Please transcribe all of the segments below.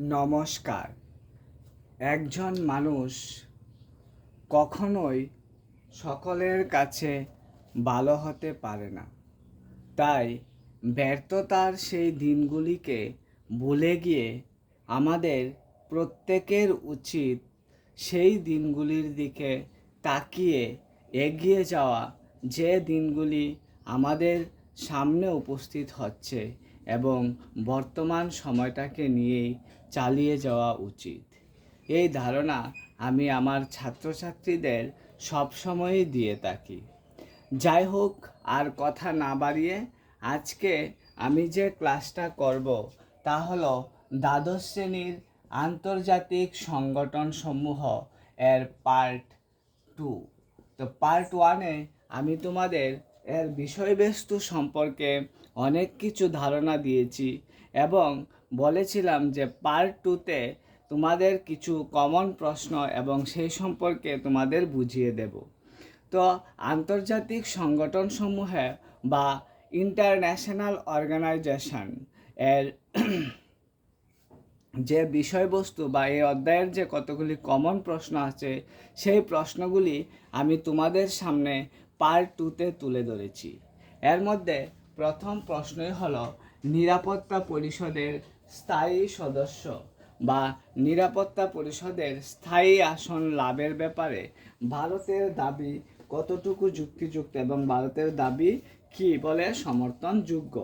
নমস্কার। একজন মানুষ কখনোই সকলের কাছে ভালো হতে পারে না। তাই ব্যর্থতার সেই দিনগুলিকে ভুলে গিয়ে আমাদের প্রত্যেকের উচিত সেই দিনগুলির দিকে তাকিয়ে এগিয়ে যাওয়া। যে দিনগুলি আমাদের সামনে উপস্থিত হচ্ছে এবং বর্তমান সময়টাকে নিয়েই চালিয়ে যাওয়া উচিত। এই ধারণা আমি আমার ছাত্রছাত্রীদের সবসময়ই দিয়ে থাকি। যাই হোক, আর কথা না বাড়িয়ে আজকে আমি যে ক্লাসটা করব তা হলো দ্বাদশ শ্রেণির আন্তর্জাতিক সংগঠন সমূহ এর পার্ট টু। তো পার্ট ওয়ানে আমি তোমাদের এর বিষয়বস্তু সম্পর্কে অনেক কিছু ধারণা দিয়েছি এবং বলেছিলাম যে পার্ট টুতে তোমাদের কিছু কমন প্রশ্ন এবং সেই সম্পর্কে তোমাদের বুঝিয়ে দেব। তো আন্তর্জাতিক সংগঠনসমূহে বা ইন্টারন্যাশনাল অর্গানাইজেশন এর যে বিষয়বস্তু বা এই অধ্যায়ের যে কতগুলি কমন প্রশ্ন আছে, সেই প্রশ্নগুলি আমি তোমাদের সামনে পার্ট টুতে তুলে ধরেছি। এর মধ্যে প্রথম প্রশ্নই হলো, নিরাপত্তা পরিষদের স্থায়ী সদস্য বা নিরাপত্তা পরিষদের স্থায়ী আসন লাভের ব্যাপারে ভারতের দাবি কতটুকু যুক্তিযুক্ত এবং ভারতের দাবি কি বলে সমর্থনযোগ্য?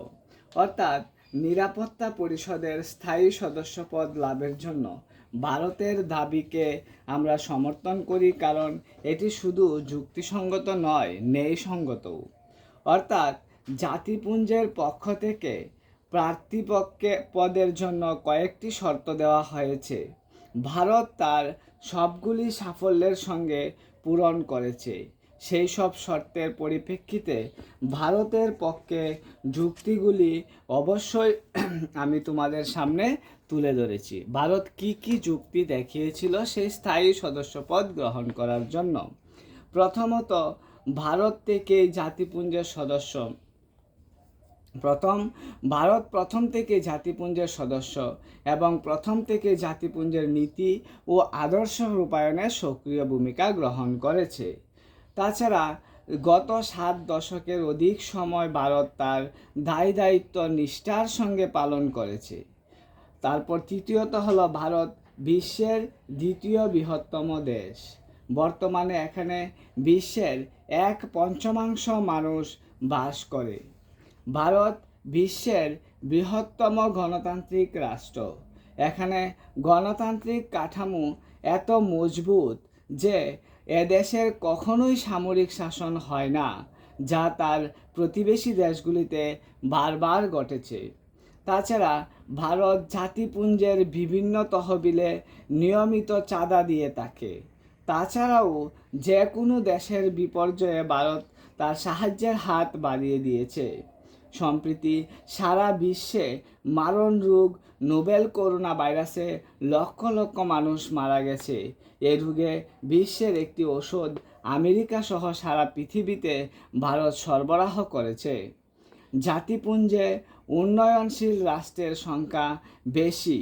অর্থাৎ, নিরাপত্তা পরিষদের স্থায়ী সদস্যপদ লাভের জন্য ভারতের দাবিকে আমরা সমর্থন করি কারণ এটি শুধু যুক্তিসঙ্গত নয়, ন্যায়সঙ্গতও। অর্থাৎ জাতিপুঞ্জের পক্ষ থেকে প্রার্থীপক্ষে পদের জন্য কয়েকটি শর্ত দেওয়া হয়েছে। ভারত তার সবগুলি সাফল্যের সঙ্গে পূরণ করেছে। সেই সব শর্তের পরিপ্রেক্ষিতে ভারতের পক্ষে যুক্তিগুলি অবশ্যই আমি তোমাদের সামনে তুলে ধরেছি। ভারত কি কি যুক্তি দেখিয়েছিল সেই স্থায়ী সদস্যপদ গ্রহণ করার জন্য? প্রথমত, ভারত থেকে জাতিপুঞ্জের সদস্য প্রথম, ভারত প্রথম থেকে জাতিপুঞ্জের সদস্য এবং প্রথম থেকে জাতিপুঞ্জের নীতি ও আদর্শ রূপায়ণে সক্রিয় ভূমিকা গ্রহণ করেছে। তাছাড়া, গত সাত দশকের অধিক সময় ভারত তার দায় দায়িত্ব নিষ্ঠার সঙ্গে পালন করেছে। তারপর তৃতীয়ত হলো ভারত বিশ্বের দ্বিতীয় বৃহত্তম দেশ। বর্তমানে এখানে বিশ্বের এক পঞ্চমাংশ মানুষ বাস করে। ভারত বিশ্বের বৃহত্তম গণতান্ত্রিক রাষ্ট্র। এখানে গণতান্ত্রিক কাঠামো এত মজবুত যে এদেশের কখনোই সামরিক শাসন হয় না, যা তার প্রতিবেশী দেশগুলিতে বারবার ঘটেছে। তাছাড়া ভারত জাতিপুঞ্জের বিভিন্ন তহবিলে নিয়মিত চাঁদা দিয়ে থাকে। তাছাড়াও যে কোনো দেশের বিপর্যয়ে ভারত তার সাহায্যের হাত বাড়িয়ে দিয়েছে। সম্প্রতি সারা বিশ্বে মারণ রোগ, নোবেল করোনা ভাইরাসে লক্ষ লক্ষ মানুষ মারা গেছে। এ রোগে বিশ্বের একটি ওষুধ আমেরিকা সহ সারা পৃথিবীতে ভারত সরবরাহ করেছে। জাতিপুঞ্জে উন্নয়নশীল রাষ্ট্রের সংখ্যা বেশি,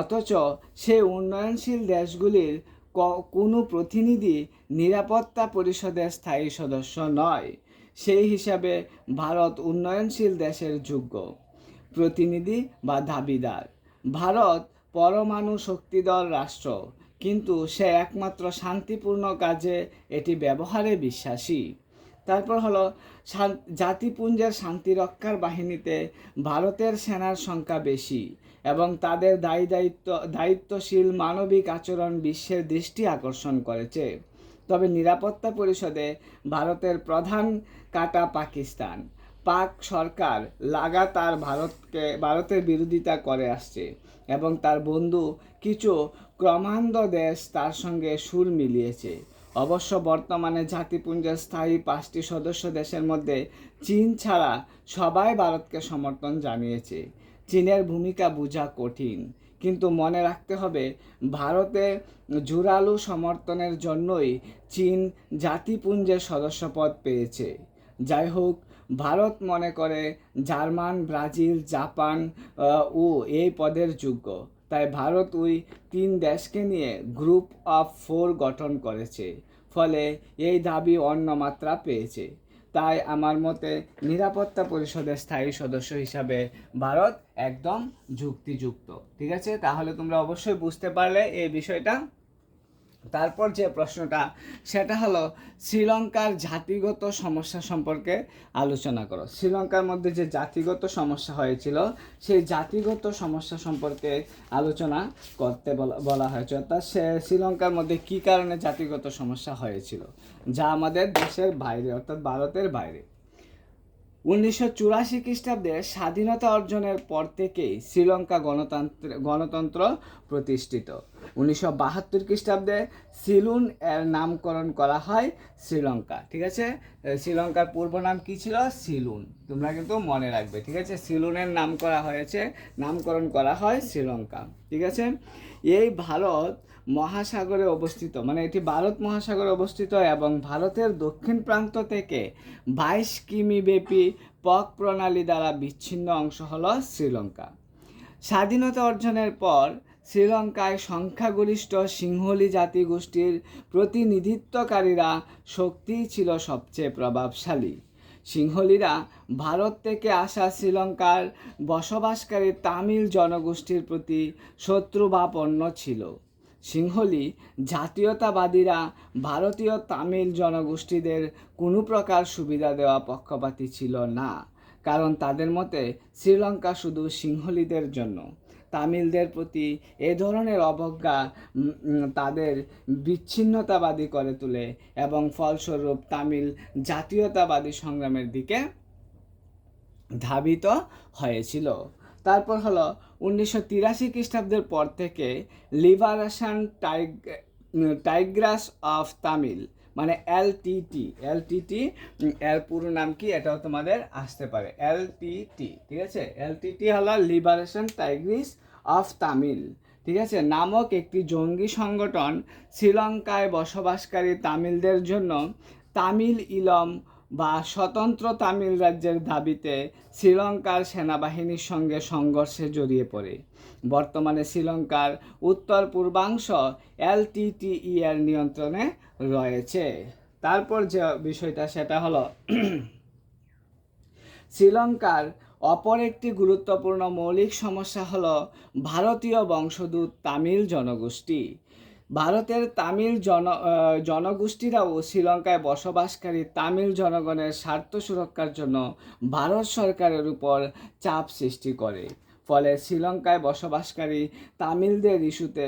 অথচ সেই উন্নয়নশীল দেশগুলির কোনো প্রতিনিধি নিরাপত্তা পরিষদের স্থায়ী সদস্য নয়। সেই হিসাবে ভারত উন্নয়নশীল দেশের যোগ্য। প্রতিনিধি বা দাবিদার। ভারত পরমাণু শক্তিধর রাষ্ট্র, কিন্তু সে একমাত্র শান্তিপূর্ণ কাজে এটি ব্যবহারে বিশ্বাসী। তারপর হলো জাতিপুঞ্জের শান্তিরক্ষার বাহিনীতে ভারতের সেনার সংখ্যা বেশি এবং তাদের দায়ী দায়িত্ব দায়িত্বশীল মানবিক আচরণ বিশ্বের দৃষ্টি আকর্ষণ করেছে। তবে নিরাপত্তা পরিষদে ভারতের প্রধান কাটা পাকিস্তান। পাক সরকার লাগাতার ভারতকে, ভারতের বিরোধিতা করে আসছে এবং তার বন্ধু কিছু ক্রমান্দ দেশ তার সঙ্গে সুর মিলিয়েছে। অবশ্য বর্তমানে জাতিপুঞ্জের স্থায়ী পাঁচটি সদস্য দেশের মধ্যে চীন ছাড়া সবাই ভারতকে সমর্থন জানিয়েছে। চীনের ভূমিকা বোঝা কঠিন। কিন্তু মনে রাখতে হবে, ভারতে জোরালো সমর্থনের জন্যই চীন জাতিপুঞ্জের সদস্যপদ পেয়েছে। যাই হোক, ভারত মনে করে জার্মান, ব্রাজিল, জাপান ও এই পদের যোগ্য। তাই ভারত ওই তিন দেশকে নিয়ে গ্রুপ অফ ফোর গঠন করেছে। ফলে এই দাবি অন্য মাত্রা পেয়েছে। তাই আমার মতে নিরাপত্তা পরিষদের স্থায়ী সদস্য হিসাবে ভারত একদম যুক্তিযুক্ত। ঠিক আছে? তাহলে তোমরা অবশ্যই বুঝতে পারলে এই বিষয়টা। তারপর যে প্রশ্নটা, সেটা হলো শ্রীলঙ্কার জাতিগত সমস্যা সম্পর্কে আলোচনা করো। শ্রীলঙ্কার মধ্যে যে জাতিগত সমস্যা হয়েছিল, সেই জাতিগত সমস্যা সম্পর্কে আলোচনা করতে বলা হয়েছে। অর্থাৎ সে শ্রীলঙ্কার মধ্যে কী কারণে জাতিগত সমস্যা হয়েছিল? যা আমাদের দেশের বাইরে, অর্থাৎ ভারতের বাইরে। উনিশশো চুরাশি খ্রিস্টাব্দে স্বাধীনতা অর্জনের পর থেকেই শ্রীলঙ্কা গণতন্ত্র গণতন্ত্র প্রতিষ্ঠিত। উনিশশো বাহাত্তর খ্রিস্টাব্দে সিলুন এর নামকরণ করা হয় শ্রীলঙ্কা, ঠিক আছে? শ্রীলঙ্কার পূর্ব নাম কি ছিল? সিলুন। তোমরা কিন্তু মনে রাখবে, ঠিক আছে? সিলুনের নাম করা হয়েছে, নামকরণ করা হয় শ্রীলঙ্কা, ঠিক আছে? এই ভারত মহাসাগরে অবস্থিত মানে এটি ভারত মহাসাগরে অবস্থিত এবং ভারতের দক্ষিণ প্রান্ত থেকে বাইশ কিমি ব্যাপী পক প্রণালী দ্বারা বিচ্ছিন্ন অংশ হলো শ্রীলঙ্কা। স্বাধীনতা অর্জনের পর শ্রীলঙ্কায় সংখ্যাগরিষ্ঠ সিংহলি জাতিগোষ্ঠীর প্রতিনিধিত্বকারীরা শক্তিই ছিল সবচেয়ে প্রভাবশালী। সিংহলীরা ভারত থেকে আসা শ্রীলঙ্কার বসবাসকারী তামিল জনগোষ্ঠীর প্রতি শত্রুভাপন্ন ছিল। সিংহলি জাতীয়তাবাদীরা ভারতীয় তামিল জনগোষ্ঠীদের কোনো প্রকার সুবিধা দেওয়া পক্ষপাতী ছিল না, কারণ তাদের মতে শ্রীলঙ্কা শুধু সিংহলিদের জন্য। তামিলদের প্রতি এ ধরনের অবজ্ঞা তাদের বিচ্ছিন্নতাবাদী করে তোলে এবং ফলস্বরূপ তামিল জাতীয়তাবাদী সংগ্রামের দিকে ধাবিত হয়েছিল। তারপর হলো উনিশশো তিরাশি খ্রিস্টাব্দের পর থেকে লিবারেশন টাইগ টাইগ্রাস অফ তামিল মানে এলটিটি এলটিটি এর পুরো নাম কি এটাও তোমাদের আসতে পারে এলটিটি ঠিক আছে? এলটিটি হলো লিবারেশন টাইগ্রিস অফ তামিল, ঠিক আছে? নামক একটি জঙ্গি সংগঠন শ্রীলঙ্কায় বসবাসকারী তামিলদের জন্য তামিল ইলম বা স্বতন্ত্র তামিল রাজ্যের দাবিতে শ্রীলঙ্কার সেনাবাহিনীর সঙ্গে সংঘর্ষে জড়িয়ে পড়ে। বর্তমানে শ্রীলঙ্কার উত্তর পূর্বাংশ এলটিটিই এর নিয়ন্ত্রণে রয়েছে। তারপর যে বিষয়টা, সেটা হলো, শ্রীলঙ্কার অপর একটি গুরুত্বপূর্ণ মৌলিক সমস্যা হল ভারতীয় বংশদূত তামিল জনগোষ্ঠী। ভারতের তামিল জন জনগোষ্ঠীরাও শ্রীলঙ্কায় বসবাসকারী তামিল জনগণের স্বার্থ সুরক্ষার জন্য ভারত সরকারের উপর চাপ সৃষ্টি করে। ফলে শ্রীলঙ্কায় বসবাসকারী তামিলদের ইস্যুতে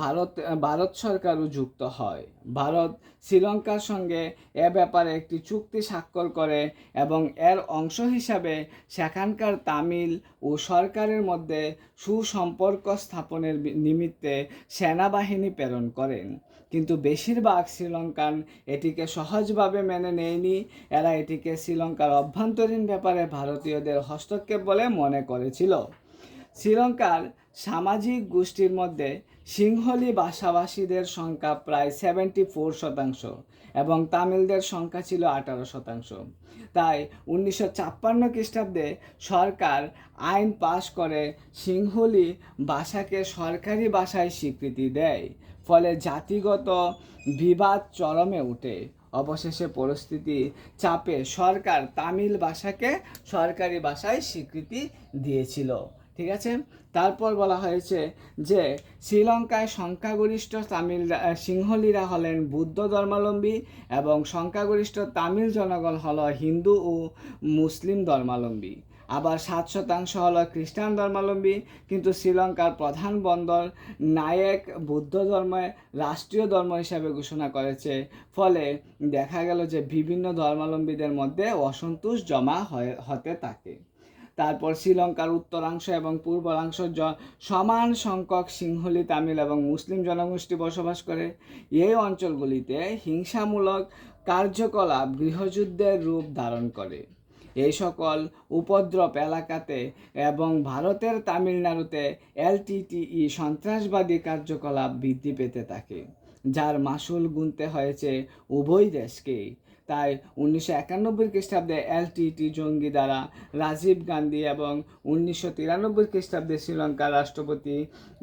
ভারত ভারত সরকারও যুক্ত হয়। ভারত শ্রীলঙ্কার সঙ্গে এ ব্যাপারে একটি চুক্তি স্বাক্ষর করে এবং এর অংশ হিসাবে সেখানকার তামিল ও সরকারের মধ্যে সুসম্পর্ক স্থাপনের নিমিত্তে সেনাবাহিনী প্রেরণ করেন। কিন্তু বেশিরভাগ শ্রীলঙ্কান এটিকে সহজভাবে মেনে নেয়নি। এরা এটিকে শ্রীলঙ্কার অভ্যন্তরীণ ব্যাপারে ভারতীয়দের হস্তক্ষেপ বলে মনে করেছিল। শ্রীলঙ্কার সামাজিক গোষ্ঠীর মধ্যে সিংহলি ভাষাভাষীদের সংখ্যা প্রায় সেভেন্টি ফোর শতাংশ এবং তামিলদের সংখ্যা ছিল আঠারো শতাংশ। তাই উনিশশো ছাপ্পান্ন খ্রিস্টাব্দে সরকার আইন পাশ করে সিংহলি ভাষাকে সরকারি ভাষায় স্বীকৃতি দেয়, ফলে জাতিগত বিবাদ চরমে ওঠে। অবশেষে পরিস্থিতি চাপে সরকার তামিল ভাষাকে সরকারি ভাষায় স্বীকৃতি দিয়েছিল। ঠিক আছে? তারপর বলা হয়েছে যে, শ্রীলঙ্কায় সংখ্যাগরিষ্ঠ তামিল সিংহলীরা হলেন বুদ্ধ ধর্মাবলম্বী এবং সংখ্যাগরিষ্ঠ তামিল জনগণ হল হিন্দু ও মুসলিম ধর্মাবলম্বী। আবার সাত শতাংশ হল খ্রিস্টান ধর্মাবলম্বী, কিন্তু শ্রীলঙ্কার প্রধান বন্দর নায়েক বৌদ্ধ ধর্মে রাষ্ট্রীয় ধর্ম হিসাবে ঘোষণা করেছে। ফলে দেখা গেল যে, বিভিন্ন ধর্মাবলম্বীদের মধ্যে অসন্তোষ জমা হয়ে, হতে থাকে। তারপর শ্রীলঙ্কার উত্তরাংশ এবং পূর্বাংশ সমান সংখ্যক সিংহলি তামিল এবং মুসলিম জনগোষ্ঠী বসবাস করে। এই অঞ্চলগুলিতে হিংসামূলক কার্যকলাপ গৃহযুদ্ধের রূপ ধারণ করে। এই সকল উপদ্রব এলাকাতে এবং ভারতের তামিলনাড়ুতে এলটিটিই সন্ত্রাসবাদী কার্যকলাপ বৃদ্ধি পেতে থাকে, যার মাসুল গুনতে হয়েছে উভয় দেশকেই। তাই উনিশশো একানব্বই খ্রিস্টাব্দে এলটিটি জঙ্গি দ্বারা রাজীব গান্ধী এবং উনিশশো তিরানব্বই খ্রিস্টাব্দে শ্রীলঙ্কার রাষ্ট্রপতি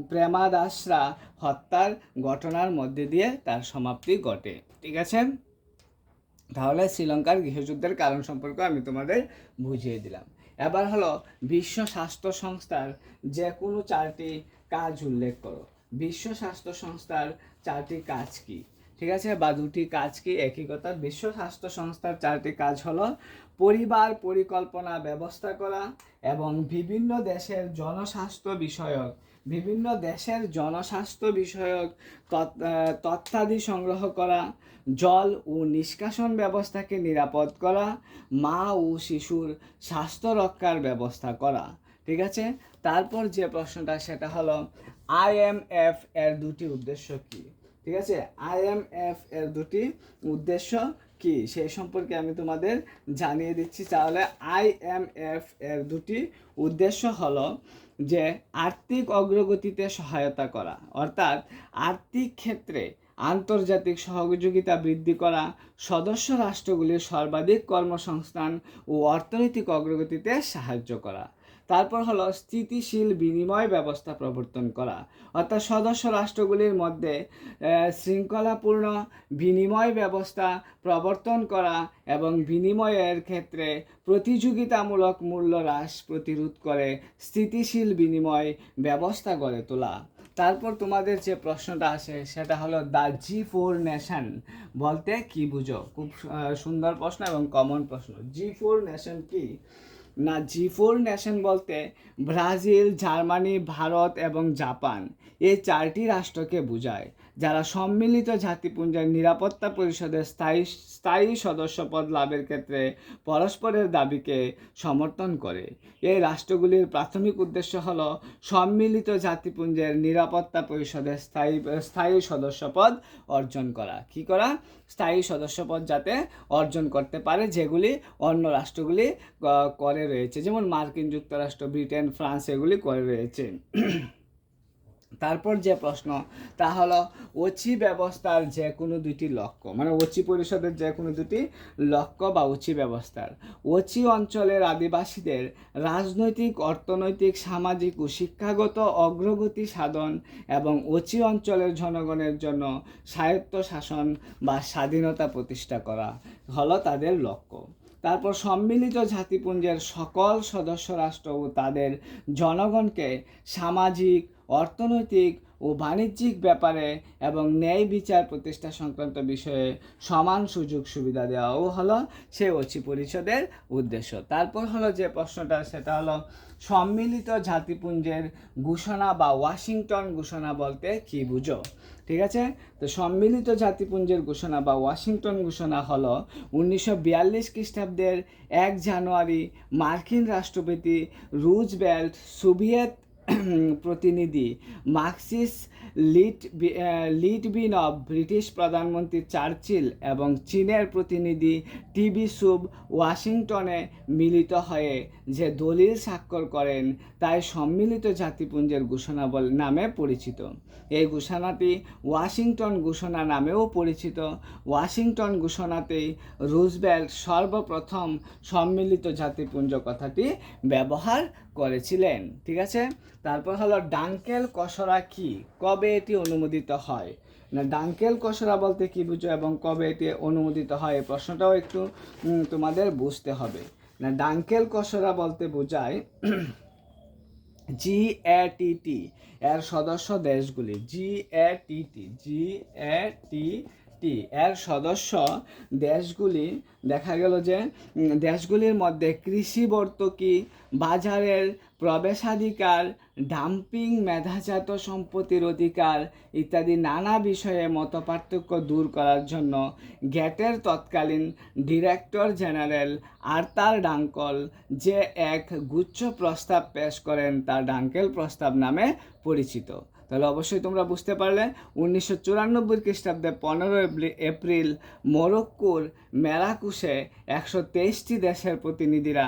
প্রেমাদাসরা হত্যার ঘটনার মধ্যে দিয়ে তার সমাপ্তি ঘটে। ঠিক আছে? তাহলে শ্রীলঙ্কার গৃহযুদ্ধের কারণ সম্পর্কে আমি তোমাদের বুঝিয়ে দিলাম। এবার হলো বিশ্ব স্বাস্থ্য সংস্থার যে কোনো চারটি কাজ উল্লেখ করো। বিশ্ব স্বাস্থ্য সংস্থার চারটি কাজ কি? আছে? বা দুটি কাজ কি একই কথা বিশ্ব স্বাস্থ্য সংস্থার চারটি কাজ হলো পরিবার পরিকল্পনা, ব্যবস্থা করা এবং বিভিন্ন দেশের জনস্বাস্থ্য বিষয়ক, বিভিন্ন দেশের জনস্বাস্থ্য বিষয়ক তথ্যাদি সংগ্রহ করা, জল ও নিষ্কাশন ব্যবস্থাকে নিরাপদ করা, মা ও শিশুর স্বাস্থ্য রক্ষার ব্যবস্থা করা, ঠিক আছে? তারপর যে প্রশ্নটা, সেটা হলো আইএমএফ এর দুটি উদ্দেশ্য কি? ঠিক আছে? আইএমএফ এর দুটি উদ্দেশ্য কি? সেই সম্পর্কে আমি তোমাদের জানিয়ে দিচ্ছি। তাহলে আইএমএফ এর দুটি উদ্দেশ্য হলো যে আর্থিক অগ্রগতিতে সহায়তা করা। অর্থাৎ আর্থিক ক্ষেত্রে আন্তর্জাতিক সহযোগিতা বৃদ্ধি করা, সদস্য রাষ্ট্রগুলির সর্বাধিক কর্মসংস্থান ও অর্থনৈতিক অগ্রগতিতে সাহায্য করা। তারপর হলো স্থিতিশীল বিনিময় ব্যবস্থা প্রবর্তন করা। অর্থাৎ সদস্য রাষ্ট্রগুলির মধ্যে শৃঙ্খলাপূর্ণ বিনিময় ব্যবস্থা প্রবর্তন করা এবং বিনিময়ের ক্ষেত্রে প্রতিযোগিতামূলক মূল্য হ্রাস প্রতিরোধ করে স্থিতিশীল বিনিময় ব্যবস্থা গড়ে তোলা। তারপর তোমাদের যে প্রশ্নটা আসে, সেটা হলো দ্য জি ফোর নেশন বলতে কি বুঝো? খুব সুন্দর প্রশ্ন এবং কমন প্রশ্ন। জি ফোর নেশন কি? না জি ফোর নেশন বলতে ব্রাজিল জার্মানি ভারত এবং জাপান। এই চারটি রাষ্ট্রকে বোঝায়। যারা সম্মিলিত জাতিপুঞ্জের নিরাপত্তা পরিষদের স্থায়ী স্থায়ী সদস্যপদ লাভের ক্ষেত্রে পরস্পরের দাবিকে সমর্থন করে। এই রাষ্ট্রগুলির প্রাথমিক উদ্দেশ্য হল সম্মিলিত জাতিপুঞ্জের নিরাপত্তা পরিষদের স্থায়ী স্থায়ী সদস্যপদ অর্জন করা। কি করা? স্থায়ী সদস্যপদ যাতে অর্জন করতে পারে যেগুলি অন্য রাষ্ট্রগুলি করে রয়েছে। যেমন মার্কিন যুক্তরাষ্ট্র, ব্রিটেন, ফ্রান্স এগুলি করে রয়েছে। তারপর যে প্রশ্ন, তা হলো ওচি ব্যবস্থার যে কোনো দুটি লক্ষ্য মানে ওচি পরিষদের যে কোনো দুটি লক্ষ্য বা ওচি ব্যবস্থার। ওচি অঞ্চলের আদিবাসীদের রাজনৈতিক, অর্থনৈতিক, সামাজিক ও শিক্ষাগত অগ্রগতি সাধন এবং ওচি অঞ্চলের জনগণের জন্য স্বায়ত্ত শাসন বা স্বাধীনতা প্রতিষ্ঠা করা হলো তাদের লক্ষ্য। তারপর সম্মিলিত জাতিপুঞ্জের সকল সদস্য রাষ্ট্র ও তাদের জনগণকে সামাজিক, অর্থনৈতিক ও বাণিজ্যিক ব্যাপারে এবং ন্যায় বিচার প্রতিষ্ঠা সংক্রান্ত বিষয়ে সমান সুযোগ সুবিধা দেওয়াও হলো সেই অচি পরিষদের উদ্দেশ্য। তারপর হলো যে প্রশ্নটা, সেটা হলো সম্মিলিত জাতিপুঞ্জের ঘোষণা বা ওয়াশিংটন ঘোষণা বলতে কি বুঝো? ঠিক আছে? তো সম্মিলিত জাতিপুঞ্জের ঘোষণা বা ওয়াশিংটন ঘোষণা হল উনিশশো বিয়াল্লিশ খ্রিস্টাব্দের এক জানুয়ারি মার্কিন রাষ্ট্রপতি রুজ বেল্ট সোভিয়েত প্রতিনিধি মার্কসিস লিট লিটবিন অফ ব্রিটিশ প্রধানমন্ত্রী চার্চিল এবং চীনের প্রতিনিধি টিবি সুব ওয়াশিংটনে মিলিত হয়ে যে দলিল স্বাক্ষর করেন তাই সম্মিলিত জাতিপুঞ্জের ঘোষণা বল নামে পরিচিত। এই ঘোষণাটি ওয়াশিংটন ঘোষণা নামেও পরিচিত। ওয়াশিংটন ঘোষণাতেই রুজবেল্ট সর্বপ্রথম সম্মিলিত জাতিপুঞ্জ কথাটি ব্যবহার করেছিলেন, ঠিক আছে? তারপর হলো ডাঙ্কেল কসরা কি? কবে এটি অনুমোদিত হয়? না, ডাঙ্কেল কসরা বলতে কি বুঝো এবং কবে এটি অনুমোদিত হয় এই প্রশ্নটাও একটু তোমাদের বুঝতে হবে। না, ডাঙ্কেল কসরা বলতে বোঝায় জি এ টি টি, এর সদস্য দেশগুলি। জি এ টি টি, জি এ টি টি এর সদস্য দেশগুলি, দেখা গেল যে দেশগুলির মধ্যে কৃষি ভর্তুকি বাজারের প্রবেশাধিকার, ডাম্পিং মেধাজাত সম্পত্তির অধিকার ইত্যাদি নানা বিষয়ে মতপার্থক্য দূর করার জন্য গ্যাটের তৎকালীন ডিরেক্টর জেনারেল আর্তার ডাঙ্কল যে এক গুচ্ছ প্রস্তাব পেশ করেন তার ডাঙ্কেল প্রস্তাব নামে পরিচিত। তাহলে অবশ্যই তোমরা বুঝতে পারলে উনিশশো চুরানব্বই খ্রিস্টাব্দে পনেরো এপ্রিল মোরক্কোর মেরাকুশে একশো তেইশটি দেশের প্রতিনিধিরা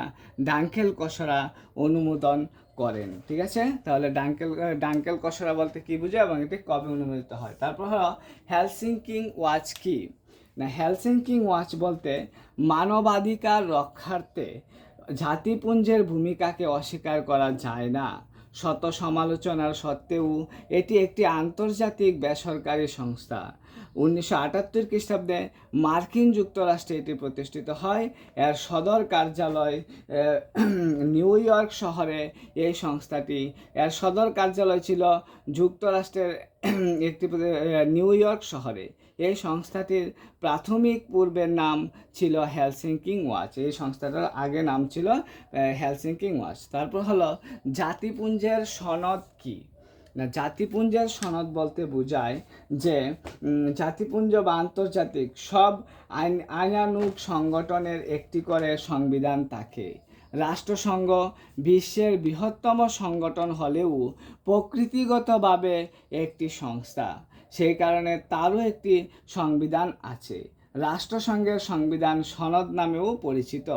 ডাঙ্কেল কসরা অনুমোদন করেন। ঠিক আছে? তাহলে ডাঙ্কেল ডাঙ্কেল কসরা বলতে কি বুঝে এবং এটি কবে অনুমোদিত হয়? তারপর হলো হেলসিঙ্কিং ওয়াচ কি? না, হেলসিঙ্কিং ওয়াচ বলতে মানবাধিকার রক্ষার্থে জাতিপুঞ্জের ভূমিকাকে অস্বীকার করা যায় না। শত সমালোচনার সত্ত্বেও এটি একটি আন্তর্জাতিক বেসরকারি সংস্থা। উনিশশো আটাত্তর খ্রিস্টাব্দে মার্কিন যুক্তরাষ্ট্রে এটি প্রতিষ্ঠিত হয়। এর সদর কার্যালয় নিউ ইয়র্ক শহরে এই সংস্থাটি। এর সদর কার্যালয় ছিল যুক্তরাষ্ট্রের একটি নিউ ইয়র্ক শহরে। এই সংস্থাটির প্রাথমিক পূর্বের নাম ছিল হেলসিঙ্কিং ওয়াচ। এই সংস্থাটার আগে নাম ছিল হেলসিঙ্কিং ওয়াচ। তারপর হলো জাতিপুঞ্জের সনদ কি? না, জাতিপুঞ্জের সনদ বলতে বোঝায় যে জাতিপুঞ্জ বা আন্তর্জাতিক সব আইন আইনানুক সংগঠনের একটি করে সংবিধান থাকে। রাষ্ট্রসংঘ বিশ্বের বৃহত্তম সংগঠন হলেও প্রকৃতিগতভাবে একটি সংস্থা। সেই কারণে তারও একটি সংবিধান আছে। রাষ্ট্রসংঘের সংবিধান সনদ নামেও পরিচিত।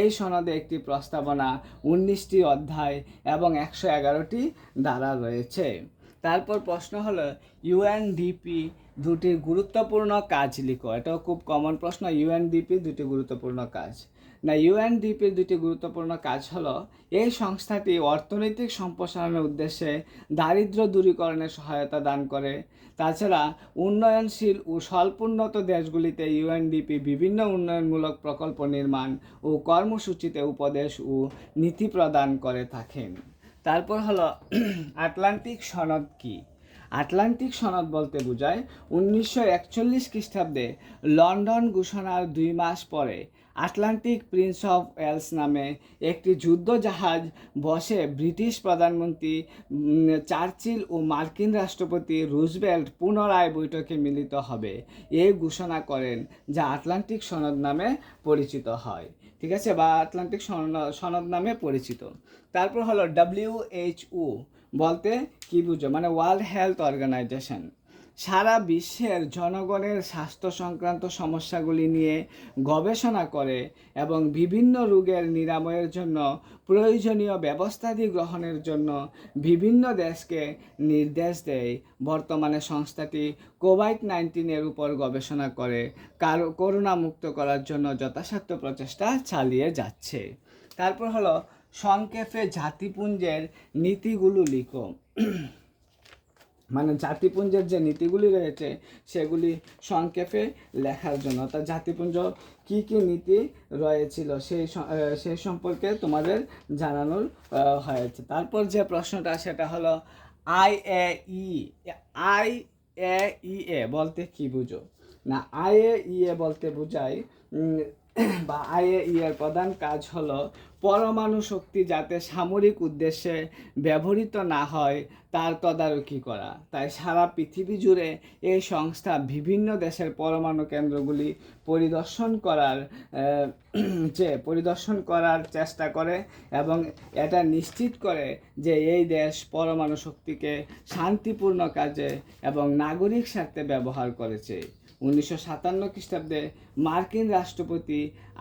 এই সনদে একটি প্রস্তাবনা উনিশটি অধ্যায় এবং একশো এগারোটি দ্বারা রয়েছে। তারপর প্রশ্ন হলো, ইউএনডিপি দুটি গুরুত্বপূর্ণ কাজ লিখো। এটাও খুব কমন প্রশ্ন ইউএনডিপি দুটি গুরুত্বপূর্ণ কাজ। না ইউএনডিপির দুটি গুরুত্বপূর্ণ কাজ হলো, এই সংস্থাটি অর্থনৈতিক সম্প্রসারণের উদ্দেশ্যে দারিদ্র্য দূরীকরণে সহায়তা দান করে। তাছাড়া উন্নয়নশীল ও স্বল্পোন্নত দেশগুলিতে ইউএনডিপি বিভিন্ন উন্নয়নমূলক প্রকল্প নির্মাণ ও কর্মসূচিতে উপদেশ ও নীতি প্রদান করে থাকেন। তারপর হলো, আটলান্টিক সনদ কি? আটলান্টিক সনদ বলতে বোঝায় উনিশশো একচল্লিশ খ্রিস্টাব্দে লন্ডন ঘোষণার দুই মাস পরে আটলান্টিক প্রিন্স অফ ওয়েলস নামে একটি যুদ্ধ জাহাজ বসে ব্রিটিশ প্রধানমন্ত্রী চার্চিল ও মার্কিন রাষ্ট্রপতি রুজবেল্ট পুনরায় বৈঠকে মিলিত হবে। এই ঘোষণা করেন, যা আটলান্টিক সনদ নামে পরিচিত হয়। ঠিক আছে? বা আটলান্টিক সন- সনদ নামে পরিচিত। তারপর হলো ডাব্লিউএইচও বলতে কি বুঝো? মানে ওয়ার্ল্ড হেলথ অর্গানাইজেশন সারা বিশ্বের জনগণের স্বাস্থ্য সংক্রান্ত সমস্যাগুলি নিয়ে গবেষণা করে এবং বিভিন্ন রোগের নিরাময়ের জন্য প্রয়োজনীয় ব্যবস্থাদি গ্রহণের জন্য বিভিন্ন দেশকে নির্দেশ দেয়। বর্তমানে সংস্থাটি কোভিড নাইন্টিনের উপর গবেষণা করে, কারও করোনা মুক্ত করার জন্য যথাসাধ্য প্রচেষ্টা চালিয়ে যাচ্ছে। তারপর হলো সংক্ষেপে জাতিপুঞ্জের নীতিগুলো লিখো। মানে জাতিপুঞ্জের যে নীতিগুলি রয়েছে, সেগুলি সংক্ষেপে লেখার জন্য। অর্থাৎ জাতিপুঞ্জ কি কি নীতি রয়েছিল সেই সেই সম্পর্কে তোমাদের জানানোর হয়েছে। তারপর যে প্রশ্নটা, সেটা হলো I A E I A ই এ বলতে কি বুঝো? না আই এ ই এ বলতে বোঝায় বা আইএই এর প্রধান কাজ হলো পরমাণু শক্তি যাতে সামরিক উদ্দেশ্যে ব্যবহৃত না হয়, তার তদারকি করা। তাই সারা পৃথিবী জুড়ে এই সংস্থা বিভিন্ন দেশের পরমাণু কেন্দ্রগুলি পরিদর্শন করার যে পরিদর্শন করার চেষ্টা করে এবং এটা নিশ্চিত করে যে এই দেশ পরমাণু শক্তিকে শান্তিপূর্ণ কাজে এবং নাগরিক স্বার্থে ব্যবহার করেছে। উনিশশো সাতান্ন খ্রিস্টাব্দে মার্কিন রাষ্ট্রপতি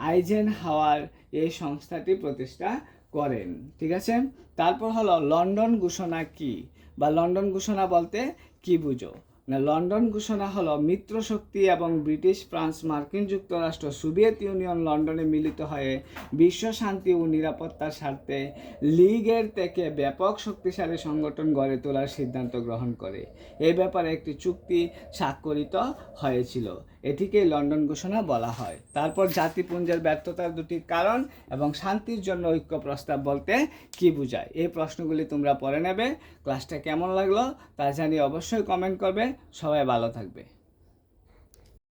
আইজেন হাওয়ার এই সংস্থাটি প্রতিষ্ঠা করেন। ঠিক আছে? তারপর হলো লন্ডন ঘোষণা কি? বা লন্ডন ঘোষণা বলতে কি বুঝো? লন্ডন ঘোষণা হলো মিত্র শক্তি এবং ব্রিটিশ ফ্রান্স মার্কিন যুক্তরাষ্ট্র সোভিয়েত ইউনিয়ন লন্ডনে মিলিত হয়ে বিশ্ব শান্তি ও নিরাপত্তার স্বার্থে লীগের থেকে ব্যাপক শক্তিশালী সংগঠন গড়ে তোলার সিদ্ধান্ত গ্রহণ করে। এ ব্যাপারে একটি চুক্তি স্বাক্ষরিত হয়েছিল। এটিকেই লন্ডন ঘোষণা বলা হয়। তারপর জাতিপুঞ্জের ব্যর্থতার দুটি কারণ এবং শান্তির জন্য ঐক্য প্রস্তাব বলতে কি বোঝায়? এই প্রশ্নগুলি তোমরা পড়ে নেবে। ক্লাসটা কেমন লাগল তা জানিয়ে অবশ্যই কমেন্ট করবে। সবাই ভালো থাকবে।